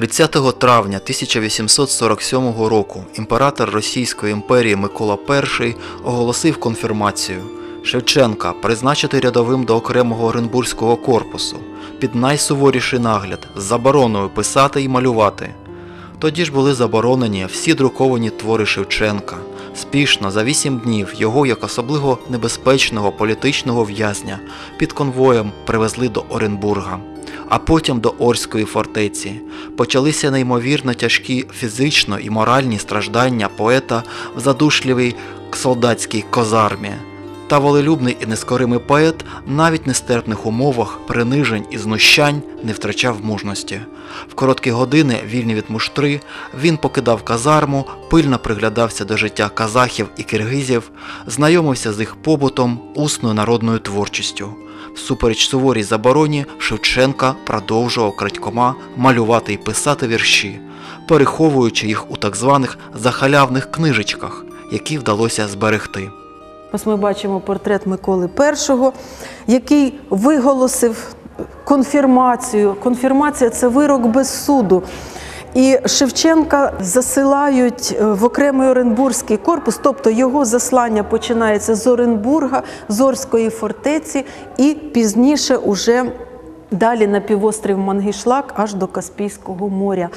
30 травня 1847 року імператор Російської імперії Микола І оголосив конфірмацію Шевченка призначити рядовим до окремого Оренбурзького корпусу під найсуворіший нагляд з забороною писати і малювати. Тоді ж були заборонені всі друковані твори Шевченка. Спішно за вісім днів його як особливо небезпечного політичного в'язня під конвоєм привезли до Оренбурга, а потім до Орської фортеці. Почалися неймовірно тяжкі фізично і моральні страждання поета в задушливій солдатській козармі. Та волелюбний і нескоримий поет навіть нестерпних умовах принижень і знущань не втрачав мужності. В короткі години, вільні від муштри, він покидав казарму, пильно приглядався до життя казахів і киргизів, знайомився з їх побутом, усною народною творчістю. Всупереч суворій забороні Шевченка продовжував крадькома малювати і писати вірші, переховуючи їх у так званих захалявних книжечках, які вдалося зберегти. Ось ми бачимо портрет Миколи І, який виголосив конфірмацію. Конфірмація це вирок без суду. І Шевченка засилають е, в окремий Оренбурзький корпус, тобто його заслання починається з Оренбурга, з Орської фортеці, і пізніше уже далі на півострів Мангішлак аж до Каспійського моря.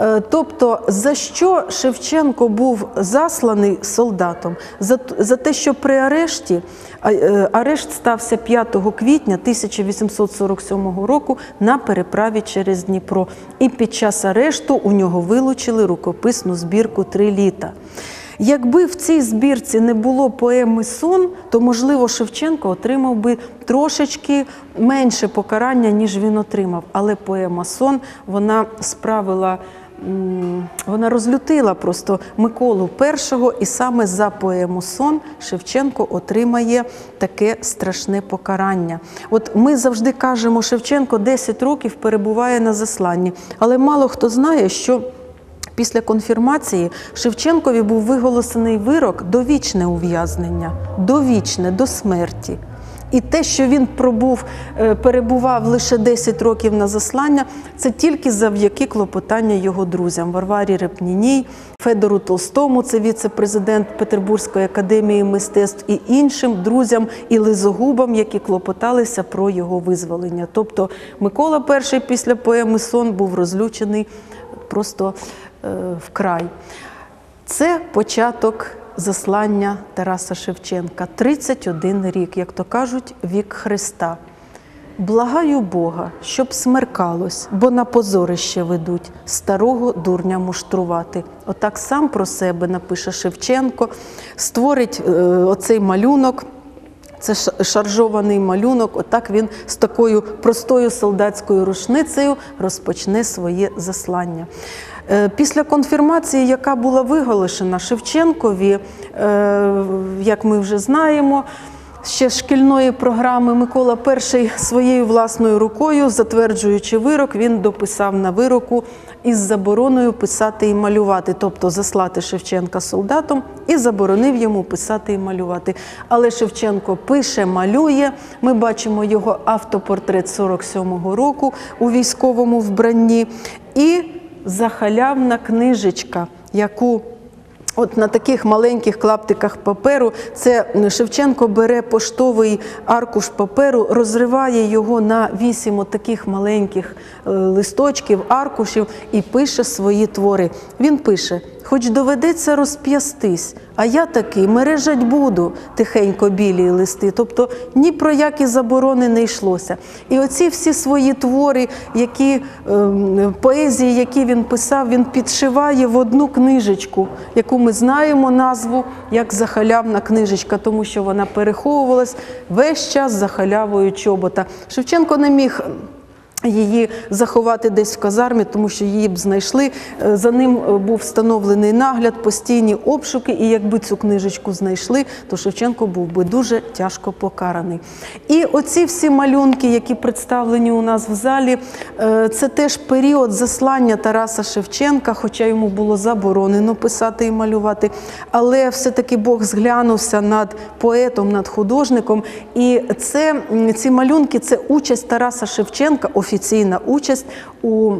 Е, Тобто, за що Шевченко був засланий солдатом? За, за те, що при арешті, е, арешт стався 5 квітня 1847 року на переправі через Дніпро. І під час арешту у нього вилучили рукописну збірку «Три літа». Якби в цій збірці не було поеми Сон, то можливо Шевченко отримав би трошечки менше покарання, ніж він отримав. Але поема Сон вона справила. Вона розлютила просто Миколу І, і саме за поему Сон Шевченко отримає таке страшне покарання. От ми завжди кажемо, Шевченко 10 років перебуває на засланні, але мало хто знає, що Після конфірмації Шевченкові був виголосений вирок довічне ув'язнення, довічне до смерті. І те, що він пробув, е, перебував лише 10 років на заслання, це тільки завдяки клопотання його друзям Варварі Репніній, Федору Толстому, це віце-президент Петербурзької академії мистецтв, і іншим друзям і лизогубам, які клопоталися про його визволення. Тобто Микола І після поеми Сон був розлючений просто е, вкрай. Це початок заслання Тараса Шевченка. 31 рік, як то кажуть, вік Христа. Благаю Бога, щоб смеркалось, бо на позорище ведуть старого дурня муштрувати. Отак сам про себе напише Шевченко, створить е, оцей малюнок. Це шаржований малюнок. Отак він з такою простою солдатською рушницею розпочне своє заслання. Е, Після конфірмації, яка була виголошена Шевченкові, е, як ми вже знаємо, ще шкільної програми Микола І своєю власною рукою, затверджуючи вирок, він дописав на вироку із забороною писати і малювати, тобто заслати Шевченка солдатом і заборонив йому писати і малювати. Але Шевченко пише, малює. Ми бачимо його автопортрет 47-го року у військовому вбранні. І захалявна книжечка, яку От на таких маленьких клаптиках паперу це Шевченко бере поштовий аркуш паперу, розриває його на вісім таких маленьких е, листочків, аркушів і пише свої твори. Він пише: хоч доведеться розп'ястись, а я такий мережать буду тихенько білі листи. Тобто ні про які заборони не йшлося. І оці всі свої твори, які ем, поезії, які він писав, він підшиває в одну книжечку, яку ми знаємо назву як захалявна книжечка, тому що вона переховувалась весь час за халявою чобота. Шевченко не міг її заховати десь в казармі, тому що її б знайшли. Е, За ним е, був встановлений нагляд, постійні обшуки, і якби цю книжечку знайшли, то Шевченко був би дуже тяжко покараний. І оці всі малюнки, які представлені у нас в залі, е, це теж період заслання Тараса Шевченка, хоча йому було заборонено писати і малювати. Але все-таки Бог зглянувся над поетом, над художником. І це, ці малюнки це участь Тараса Шевченка, офіційна участь у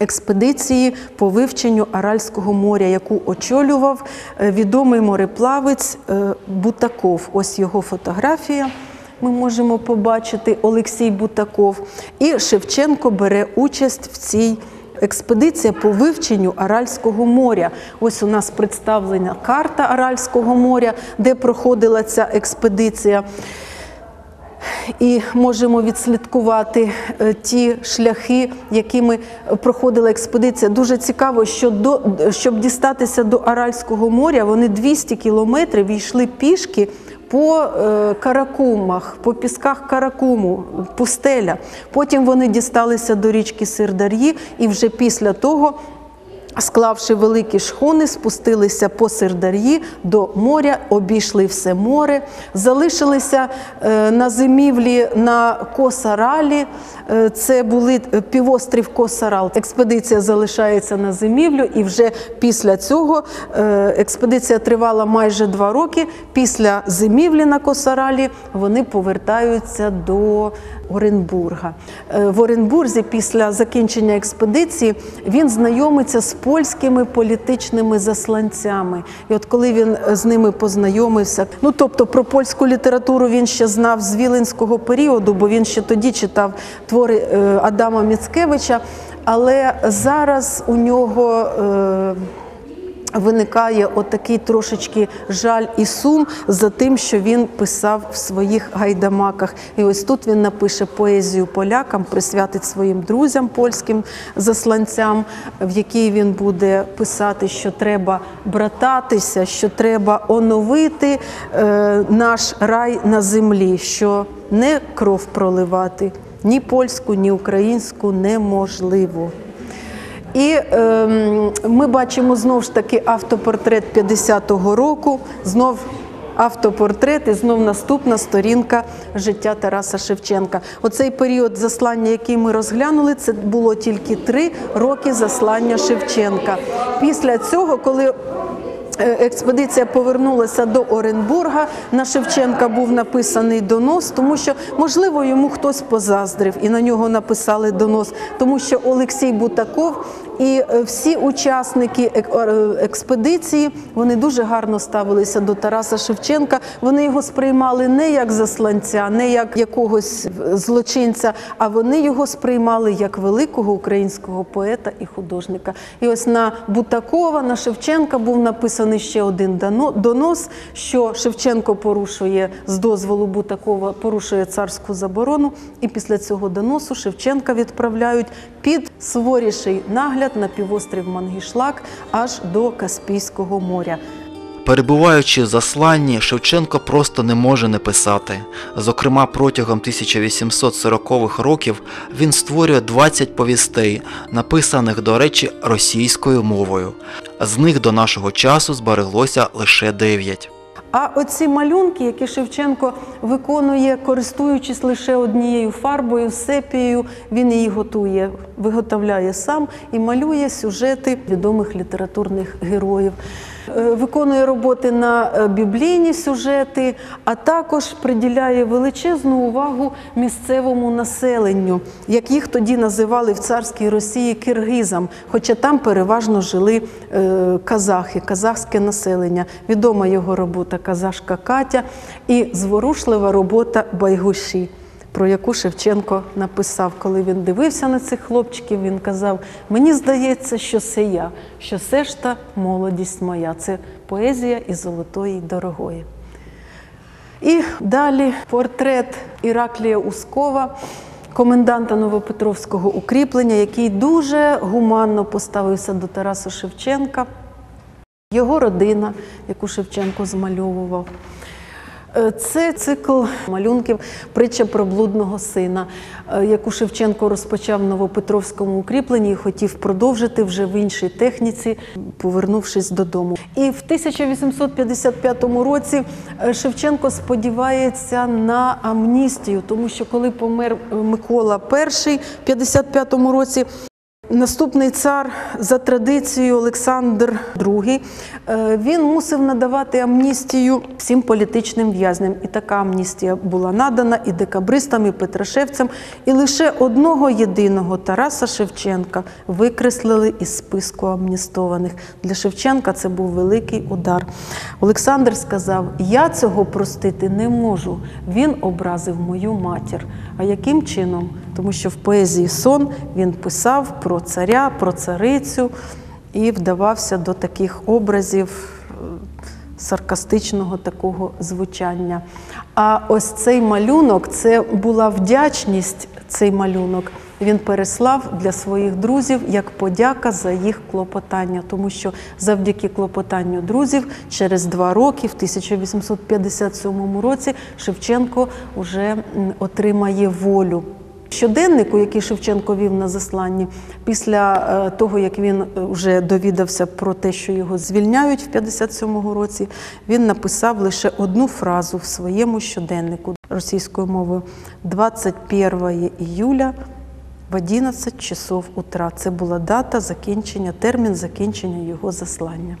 експедиції по вивченню Аральського моря, яку очолював е, відомий мореплавець е, Бутаков. Ось його фотографія. Ми можемо побачити Олексій Бутаков. І Шевченко бере участь в цій експедиції по вивченню Аральського моря. Ось у нас представлена карта Аральського моря, де проходила ця експедиція і можемо відслідкувати е, ті шляхи, якими проходила експедиція. Дуже цікаво, що до щоб дістатися до Аральського моря, вони 200 кілометрів йшли пішки. По е, Каракумах, по пісках Каракуму, пустеля. Потім вони дісталися до річки Сирдар'ї, і вже після того Склавши великі шхуни, спустилися по Сирдар'ї до моря, обійшли все море, залишилися е, на зимівлі на Косаралі. Е, Це були півострів Косарал. Експедиція залишається на зимівлю, і вже після цього е, експедиція тривала майже два роки. Після зимівлі на Косаралі вони повертаються до Оренбурга. Е, В Оренбурзі після закінчення експедиції він знайомиться з польськими політичними засланцями. І от коли він з ними познайомився, ну тобто про польську літературу він ще знав з Віленського періоду, бо він ще тоді читав твори е, Адама Міцкевича. Але зараз у нього е, виникає отакий трошечки жаль і сум за тим, що він писав в своїх гайдамаках. І ось тут він напише поезію полякам, присвятить своїм друзям польським засланцям, в якій він буде писати, що треба брататися, що треба оновити е, наш рай на землі, що не кров проливати. Ні польську, ні українську неможливо. І е, ми бачимо знову ж таки автопортрет 50-го року, знов автопортрет і знов наступна сторінка життя Тараса Шевченка. Оцей період заслання, який ми розглянули, це було тільки три роки заслання Шевченка. Після цього, коли Експедиція повернулася до Оренбурга. На Шевченка був написаний донос, тому що можливо йому хтось позаздрив і на нього написали донос, тому що Олексій Бутаков і е, всі учасники е, експедиції вони дуже гарно ставилися до Тараса Шевченка. Вони його сприймали не як засланця, не як якогось злочинця, а вони його сприймали як великого українського поета і художника. І ось на Бутакова, на Шевченка був написаний ще один донос, що Шевченко порушує з дозволу Бутакова, порушує царську заборону. І після цього доносу Шевченка відправляють під суворіший нагляд на півострів Мангішлак аж до Каспійського моря. Перебуваючи в засланні, Шевченко просто не може не писати. Зокрема, протягом 1840-х років він створює 20 повістей, написаних, до речі, російською мовою. З них до нашого часу збереглося лише 9. А оці малюнки, які Шевченко виконує, користуючись лише однією фарбою, сепією, він її готує, виготовляє сам і малює сюжети відомих літературних героїв. Е, Виконує роботи на е, біблійні сюжети, а також приділяє величезну увагу місцевому населенню, як їх тоді називали в царській Росії киргизам, хоча там переважно жили е, казахи, казахське населення. Відома його робота Казашка Катя і зворушлива робота Байгуші. Про яку Шевченко написав, коли він дивився на цих хлопчиків, він казав: Мені здається, що це я, що це ж та молодість моя. Це поезія із золотої дорогої. І далі портрет Іраклія Ускова, коменданта Новопетровського укріплення, який дуже гуманно поставився до Тараса Шевченка, його родина, яку Шевченко змальовував. Е, Це цикл малюнків притча про блудного сина, е, яку Шевченко розпочав в Новопетровському укріпленні і хотів продовжити вже в іншій техніці, повернувшись додому. І в 1855 році е, Шевченко сподівається на амністію, тому що коли помер Микола І в 55 році, Наступний цар за традицією Олександр II, е, він мусив надавати амністію всім політичним в'язням. І така амністія була надана і декабристам, і петрошевцям. І лише одного єдиного Тараса Шевченка викреслили із списку амністованих. Для Шевченка це був великий удар. Олександр сказав: Я цього простити не можу. Він образив мою матір. А яким чином? Тому що в поезії сон він писав про царя, про царицю і вдавався до таких образів е, саркастичного такого звучання. А ось цей малюнок це була вдячність, цей малюнок. Він переслав для своїх друзів як подяка за їх клопотання, тому що завдяки клопотанню друзів через два роки, в 1857 році, Шевченко вже отримає волю. Щоденнику, який Шевченко вів на засланні, після е, того, як він вже довідався про те, що його звільняють в 57-му році, він написав лише одну фразу в своєму щоденнику російською мовою 21 июля в 11 часов утра. Це була дата закінчення, термін закінчення його заслання.